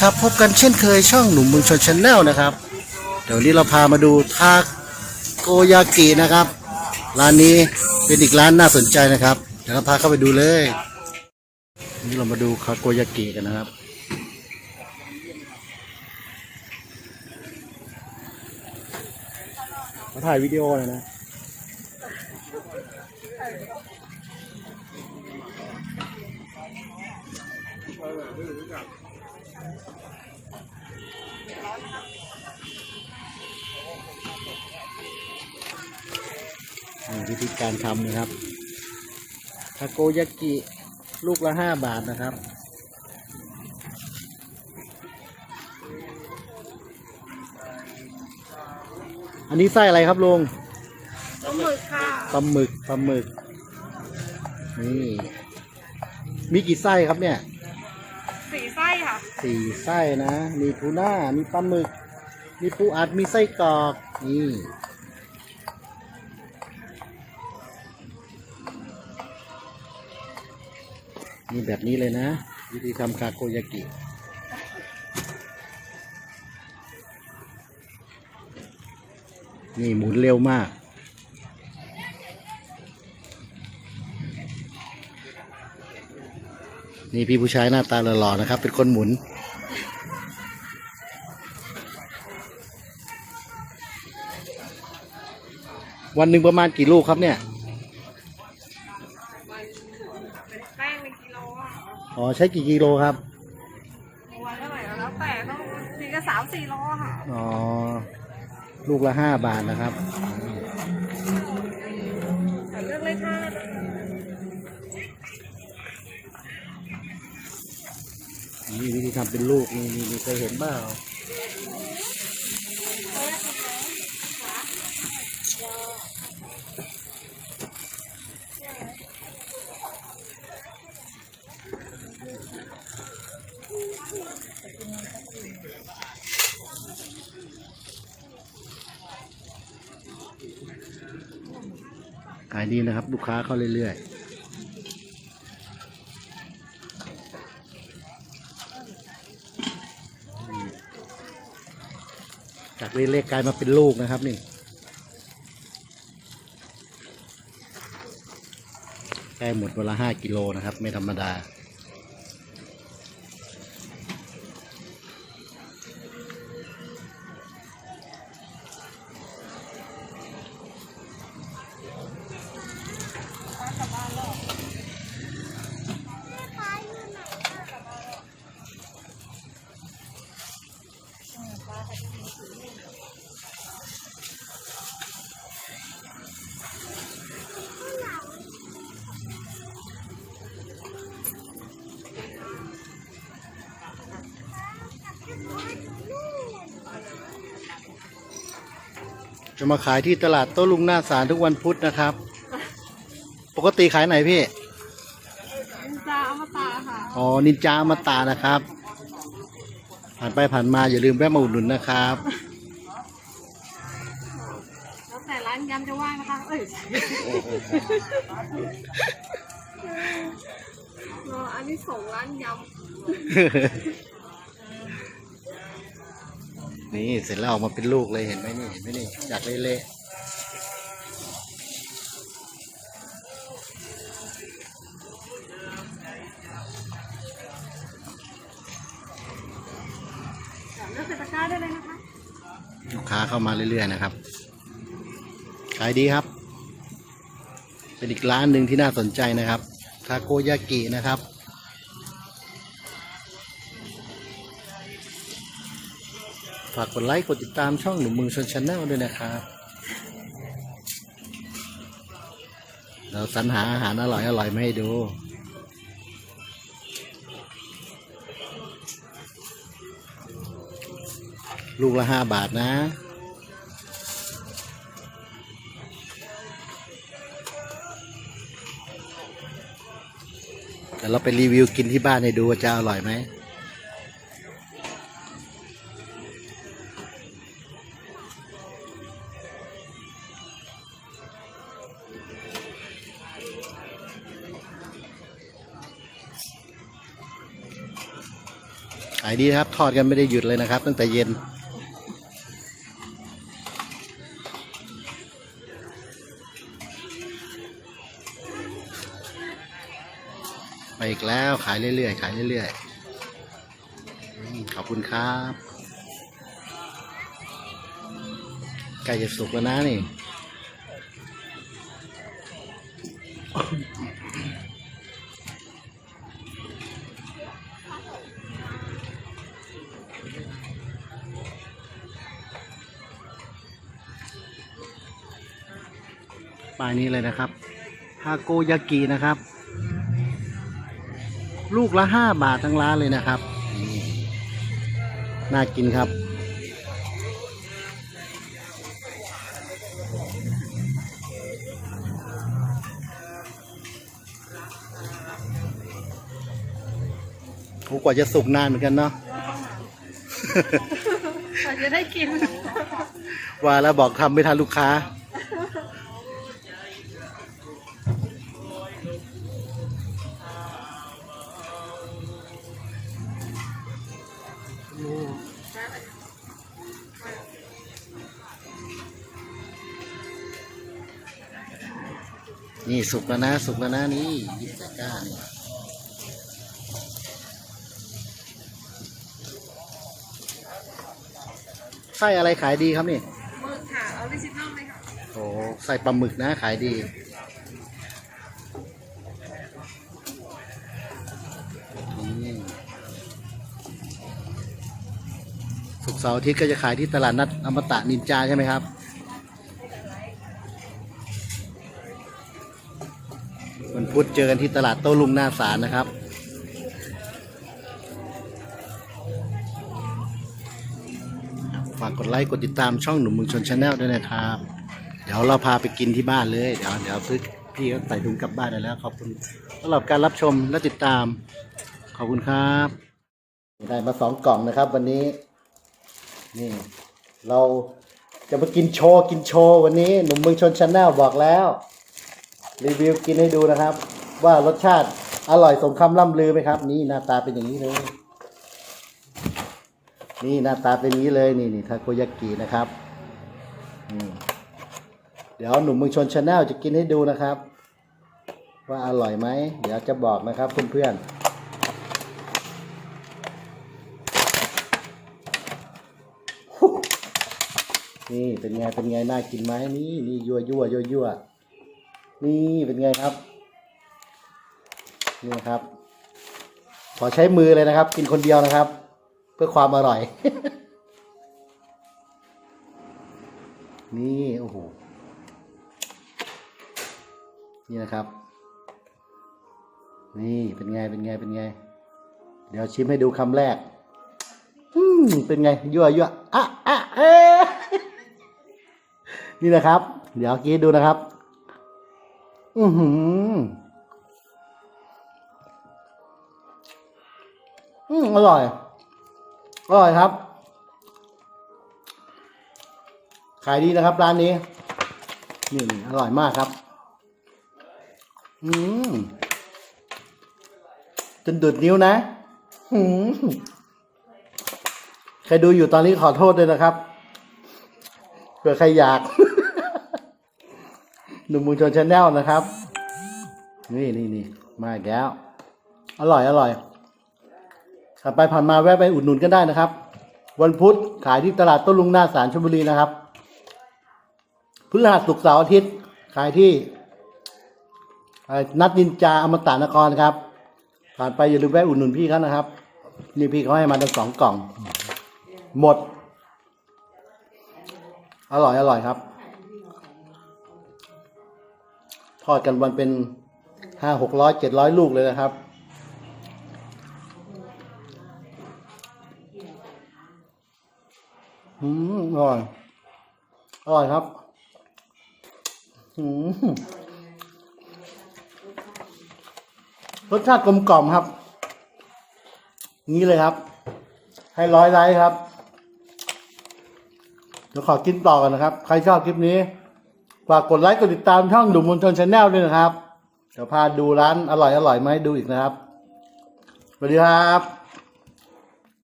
ครับพบกันเช่นเคยช่องหนุ่มเมืองชนชาแนลนะครับ เดี๋ยวนี้เราพามาดูทาโกยากินะครับ ร้านนี้เป็นอีกร้านน่าสนใจนะครับ เดี๋ยวเราพาเข้าไปดูเลย นี่เรามาดูคาโกยากิกันนะครับ มาถ่ายวิดีโอเลยนะนี่ วิธีการทำนะครับทาโกยากิลูกละห้าบาทนะครับอันนี้ไส้อะไรครับลุงปลาหมึกค่ะปลาหมึกปลาหมึก นี่ มีกี่ไส้ครับเนี่ยสีไส้ค่ะสี่ไส้นะ มีทูน่า มีปลาหมึก มีปูอัด มีไส้กรอก นี่ มีแบบนี้เลยนะ วิธีทำคาโกยากินี่หมุนเร็วมาก นี่พี่ผู้ชายหน้าตาหล่อๆนะครับ เป็นคนหมุน วันหนึ่งประมาณกี่ลูกครับเนี่ย อ๋อใช้กี่กิโลครับ วันเท่าไหร่แล้วแต่ต้องทีก็สามสี่โลอะค่ะ อ๋อ ลูกละห้าบาทนะครับเลือกเลยค่ะนี่วิธีทำเป็นลูกนี่นี่นี่เคยเห็นเปล่า ขายดีนะครับ ลูกค้าเข้าเรื่อยๆจากเล็กๆกลายมาเป็นลูกนะครับนี่ใกล้หมดวันละห้ากิโลนะครับ ไม่ธรรมดา จะมาขายที่ตลาดโต้ลุงหน้าสารทุกวันพุธนะครับ ปกติขายไหนพี่ นินจาอมตะค่ะ อ๋อ นินจาอมาตานะครับ ผ่านไปผ่านมาอย่าลืมแวะมาอุดหนุนนะครับ แล้วแต่ร้านยำจะว่างนะคะ เอ้ยรออันนี้ส่งร้านย นี่เสร็จแล้วออกมาเป็นลูกเลยเห็นไหมนี่เห็นไหมนี่จากเละำเลือกเป็นตะกร้าได้เลยนะคะๆลูกค้าเข้ามาเรื่อยๆนะครับ ขายดีครับ เป็นอีกร้านหนึ่งที่น่าสนใจนะครับ ทาโกยากินะครับ ฝากกดไลค์กดติดตามช่องหนุ่มมืองชนชาแนลด้วยนะครับ เราสรรหาอาหารอร่อยอร่อยมาให้ดู ลูกละห้าบาทนะแต่เราไปรีวิวกินที่บ้านให้ดูว่าจะอร่อยไหมายดีครับ ทอดกันไม่ได้หยุดเลยนะครับ ตั้งแต่เย็น ไปอีกแล้วขายเรื่อยๆ ขายเรื่อยๆ ขอบคุณครับใกล้จะสุกแล้วนะนี่ายนี้เลยนะครับฮาโกยากินะครับ ลูกละห้าบาททั้งร้านเลยนะครับนี่น่ากินครับโอ้กว่าจะสุกนานเหมือนกันเนาะเราจะได้กิน ว่าแล้วบอกทำไม่ทันลูกค้า นี่สุกแล้วนะ สุกแล้วนะนี่ยิบใส่ก้านี่ไส้อะไรขายดีครับนี่หมึกค่ะออริจินอลเลยค่ะโอ้ใส่ปลาหมึกนะขายดี สุกเสาร์อาทิตย์ก็จะขายที่ตลาดนัดอมตะนินจาใช่ไหมครับ วันพุธเจอกันที่ตลาดโต้ลุงหน้าศาลนะครับ ฝากกดไลค์กดติดตามช่องหนุ่มเมืองชนชาแนลด้วยนะครับ เดี๋ยวเราพาไปกินที่บ้านเลย เดี๋ยวเดี๋ยวซื้อพี่เขาใส่ถุงกลับบ้านได้แล้ว ขอบคุณสำหรับการรับชมและติดตาม ขอบคุณครับ ได้มาสองกล่องนะครับวันนี้ นี่ เราจะมากินโชว์กินโชว์วันนี้หนุ่มเมืองชนชาแนลบอกแล้ว รีวิวกินให้ดูนะครับ ว่ารสชาติอร่อยสมคำล่ำลือไหมครับ นี่หน้าตาเป็นอย่างนี้เลย นี่หน้าตาเป็นอย่างนี้เลยนี่นี่ทาโกยากินะครับเดี๋ยวหนุ่มเมืองชนชาแนลจะกินให้ดูนะครับ ว่าอร่อยไหมเดี๋ยวจะบอกนะครับเพื่อนๆ นี่เป็นไงเป็นไงน่ากินไหมนี่นี่ยั่วยั่วยั่วยั่วนี่เป็นไงครับนี่ครับ ขอใช้มือเลยนะครับ กินคนเดียวนะครับ เพื่อความอร่อย นี่โอ้โหนี่นะครับ นี่เป็นไงเป็นไงเป็นไง เดี๋ยวชิมให้ดูคำแรก อืมเป็นไงยั่วยั่วอะ นี่นะครับ เดี๋ยวกินดูนะครับ อือหืออืมอร่อย อร่อยครับ ขายดีนะครับ ร้านนี้ นี่อร่อยมากครับ อืมจนดุดนิ้วนะหืมใครดูอยู่ตอนนี้ขอโทษด้วยนะครับเผื่อใครอยาก หนุ่มมุงชนชาแนลนะครับ นี่นี่นี่มาอีกแล้ว อร่อยอร่อยผ่านไปผ่านมาแวะไปอุดหนุนกันได้นะครับ วันพุธขายที่ตลาดต้นลุงหน้าสารชลบุรีนะครับพฤหัสศุกร์เสาร์อาทิตย์ ขายที่นัดนินจาอมตะนครครับ ผ่านไปอย่าลืมแวะอุดหนุนพี่เขานะครับ นี่พี่เขาให้มาทั้งสองกล่อง หมด อร่อยอร่อยครับ ทอดกันวันเป็นห้าหกร้อยเจ็ดร้อยลูกเลยนะครับ อืมอร่อย อร่อยครับ อืมรสชาติกลมกล่อมครับงี้เลยครับ ให้ร้อยไลค์ครับเดี๋ยวขอกินต่อกันนะครับ ใครชอบคลิปนี้ ฝากกดไลค์กดติดตามช่องดุมมนชนชาแนลด้วยนะครับเดี๋ยวพาดูร้านอร่อยอร่อยมาให้ดูอีกนะครับสวัสดีครับ